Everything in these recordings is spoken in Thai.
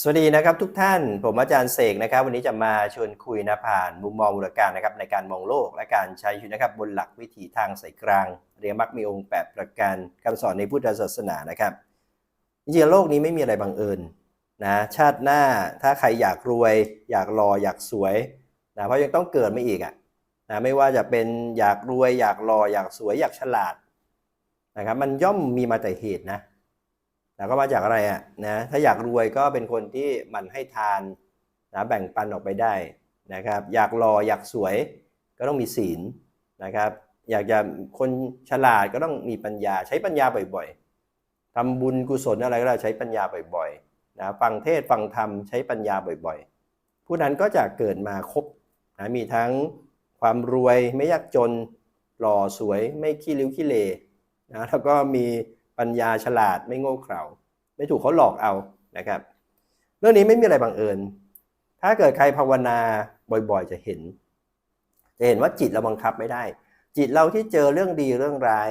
สวัสดีนะครับทุกท่านผมอาจารย์เสกนะครับ วันนี้จะมาชวนคุยนะผ่านมุมมองมูลการนะครับในการมองโลกและการใช้ชีวิตนะครับบนหลักวิถีทางสายกลาง เรียมักมีองค์แปดประการคำสอนในพุทธศาสนานะครับจริงๆโลกนี้ไม่มีอะไรบังเอิญนะชาติหน้าถ้าใครอยากรวย อยากรออยากสวยนะเพราะยังต้องเกิดมาอีกอะนะไม่ว่าจะเป็นอยากรวย อยากรออยากสวยอยากฉลาดนะครับมันย่อมมีมาแต่เหตุนะ ล้วก็มาจากอะไรอะนะถ้าอยากรวยก็เป็นคนที่หมันให้ทานนะแบ่งปันออกไปได้นะครับอยากรออยากสวยก็ต้องมีศีลนะครับอยากจะคนฉลาดก็ต้องมีปัญญาใช้ปัญญาบ่อยๆทำบุญกุศลอะไรก็ได้ใช้ปัญญาบ่อยๆนะฟังเทศฟังธรรมใช้ปัญญาบ่อยๆ ผู้นั้นก็จะเกิดมาครบนะมีทั้งความรวยไม่ยากจนหล่อสวยไม่ขี้ริ้วขี้เลนะแล้วก็มี ปัญญาฉลาดไม่โง่เขลาไม่ถูกเขาหลอกเอานะครับ เรื่องนี้ไม่มีอะไรบังเอิญ ถ้าเกิดใครภาวนาบ่อยๆ จะเห็น จะเห็นว่าจิตเราบังคับไม่ได้ จิตเราที่เจอเรื่องดีเรื่องร้าย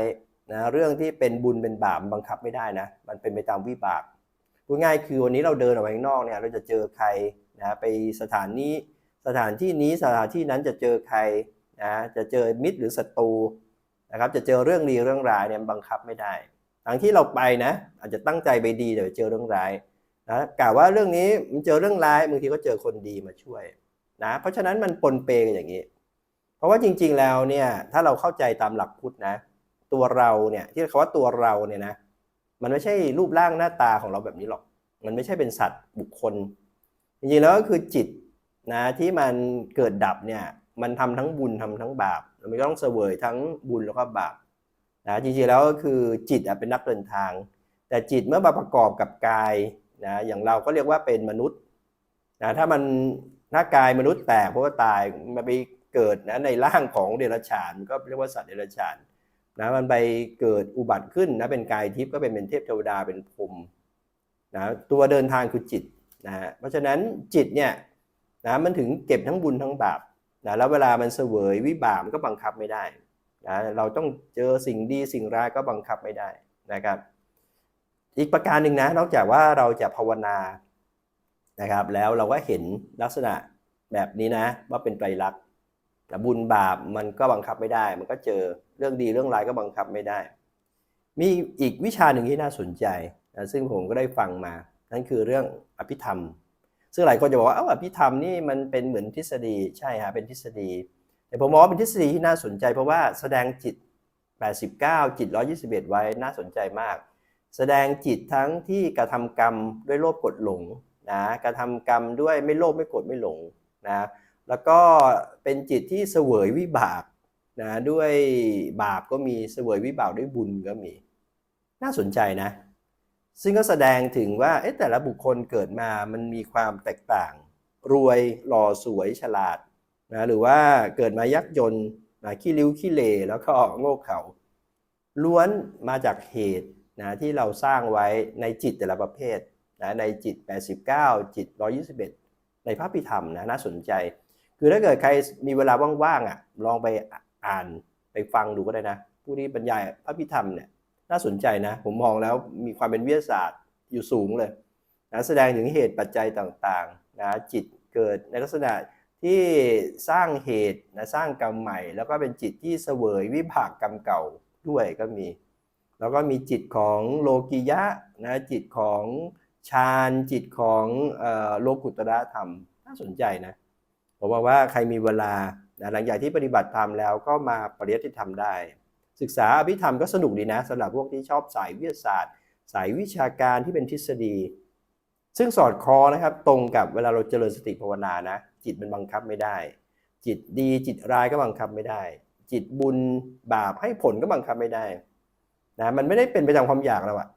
นะเรื่องที่เป็นบุญเป็นบาปบังคับไม่ได้นะ มันเป็นไปตามวิบากพูดง่ายคือวันนี้เราเดินออกไปข้างนอกเนี่ยเราจะเจอใครนะไปสถานนี้สถานที่นี้สถานที่นั้นจะเจอใครนะจะเจอมิตรหรือศัตรูนะครับจะเจอเรื่องดีเรื่องร้ายเนี่ยบังคับไม่ได้ ทั้งที่เราไปนะ อาจจะตั้งใจไปดีแต่เจอเรื่องร้ายนะกล่าวว่าเรื่องนี้มันเจอเรื่องร้ายบางทีก็เจอคนดีมาช่วยนะเพราะฉะนั้นมันปนเปกันอย่างนี้ เพราะว่าจริง ๆแล้วเนี่ยถ้าเราเข้าใจตามหลักพุทธนะ ตัวเราเนี่ยที่คำว่าตัวเราเนี่ยนะมันไม่ใช่รูปร่างหน้าตาของเราแบบนี้หรอก มันไม่ใช่เป็นสัตว์บุคคล จริงๆแล้วก็คือจิตนะที่มันเกิดดับเนี่ยมันทำทั้งบุญทำทั้งบาปมันก็ต้องเสวยทั้งบุญแล้วก็บาป นะจริงๆแล้วก็คือจิตเป็นนักเดินทาง แต่จิตเมื่อมาประกอบกับกายนะอย่างเราก็เรียกว่าเป็นมนุษย์นะถ้ามันถ้ากายมนุษย์แตกเพราะว่าตายมาไปเกิดนะในร่างของเดรัจฉานก็เรียกว่าสัตว์เดรัจฉานนะมันไปเกิดอุบัติขึ้นนะเป็นกายทิพย์ก็เป็นเป็นเทพเทวดาเป็นพรมนะตัวเดินทางคือจิตนะฮะเพราะฉะนั้นจิตเนี่ยนะมันถึงเก็บทั้งบุญทั้งบาปนะแล้วเวลามันเสวยวิบากมันก็บังคับไม่ได้ นะเราต้องเจอสิ่งดีสิ่งร้ายก็บังคับไม่ได้นะครับ อีกประการหนึ่งนะนอกจากว่าเราจะภาวนานะครับ แล้วเราก็เห็นลักษณะแบบนี้นะ ว่าเป็นไตรลักษณ์แต่บุญบาปมันก็บังคับไม่ได้ มันก็เจอเรื่องดีเรื่องร้ายก็บังคับไม่ได้ มีอีกวิชาหนึ่งที่น่าสนใจนะซึ่งผมก็ได้ฟังมา นั่นคือเรื่องอภิธรรม ซึ่งหลายคนจะบอกว่าเอ้าอภิธรรมนี่มันเป็นเหมือนทฤษฎีใช่ฮะเป็นทฤษฎี แต่ผมมองว่าเป็นทฤษฎีที่น่าสนใจเพราะว่าแสดงจิต 89 จิต 121 ไว้น่าสนใจมาก แสดงจิตทั้งที่กระทำกรรมด้วยโลภกดหลงนะกระทำกรรมด้วยไม่โลภไม่โกรธไม่หลงนะแล้วก็เป็นจิตที่เสวยวิบากนะด้วยบาปก็มีเสวยวิบากด้วยบุญก็มี น่าสนใจนะ ซึ่งก็แสดงถึงว่าเอ๊ะแต่ละบุคคลเกิดมามันมีความแตกต่าง รวยหล่อสวยฉลาด นะหรือว่าเกิดมายักจนนะขี้ริ้วขี้เลแล้วก็โง่เขาล้วนมาจากเหตุนะที่เราสร้างไว้ในจิตแต่ละประเภทนะในจิต 89 จิต 121 ในพระพิธรรมนะน่าสนใจ คือถ้าเกิดใครมีเวลาว่างๆอะลองไปอ่านไปฟังดูก็ได้นะ ผู้ที่บรรยายพระพิธรรมเนี่ยน่าสนใจนะ ผมมองแล้วมีความเป็นวิทยาศาสตร์อยู่สูงเลยนะแสดงถึงเหตุปัจจัยต่างๆนะจิตเกิดในลักษณะ ที่สร้างเหตุนะสร้างกรรมใหม่ แล้วก็เป็นจิตที่เสวยวิบากกรรมเก่าด้วยก็มี แล้วก็มีจิตของโลกิยะนะจิตของฌานจิตของโลกุตระธรรมน่าสนใจนะผมว่าว่าใครมีเวลานะหลังจากที่ปฏิบัติธรรมแล้วก็มาปริยัติธรรมได้ ศึกษาอภิธรรมก็สนุกดีนะสำหรับพวกที่ชอบสายวิทยาศาสตร์ สายวิชาการที่เป็นทฤษฎี ซึ่งสอดคล้องนะครับตรงกับเวลาเราเจริญสติภาวนานะจิตมันบังคับไม่ได้ จิตดีจิตร้ายก็บังคับไม่ได้ จิตบุญบาปให้ผลก็บังคับไม่ได้นะมันไม่ได้เป็นไปตามความอยากเราอะ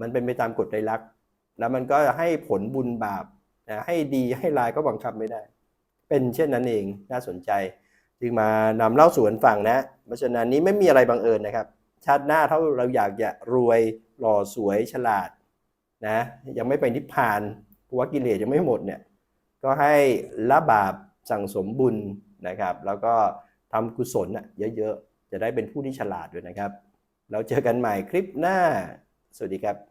มันเป็นไปตามกฎไตรลักษณ์แล้วมันก็ให้ผลบุญบาปนะให้ดีให้ร้ายก็บังคับไม่ได้ เป็นเช่นนั้นเองน่าสนใจจึงมานำเล่าสู่กันฟังนะ เพราะฉะนั้นนี้ไม่มีอะไรบังเอิญนะครับ ชาติหน้าถ้าเราอยากจะรวยหล่อสวยฉลาด นะยังไม่ไปนิพพานภาะว่ากิเลสยังไม่หมดเนี่ยก็ให้ละบาปสั่งสมบุญนะครับ แล้วก็ทำกุศลเยอะๆ จะได้เป็นผู้ที่ฉลาดด้วยนะครับ เราเจอกันใหม่คลิปหน้า สวัสดีครับ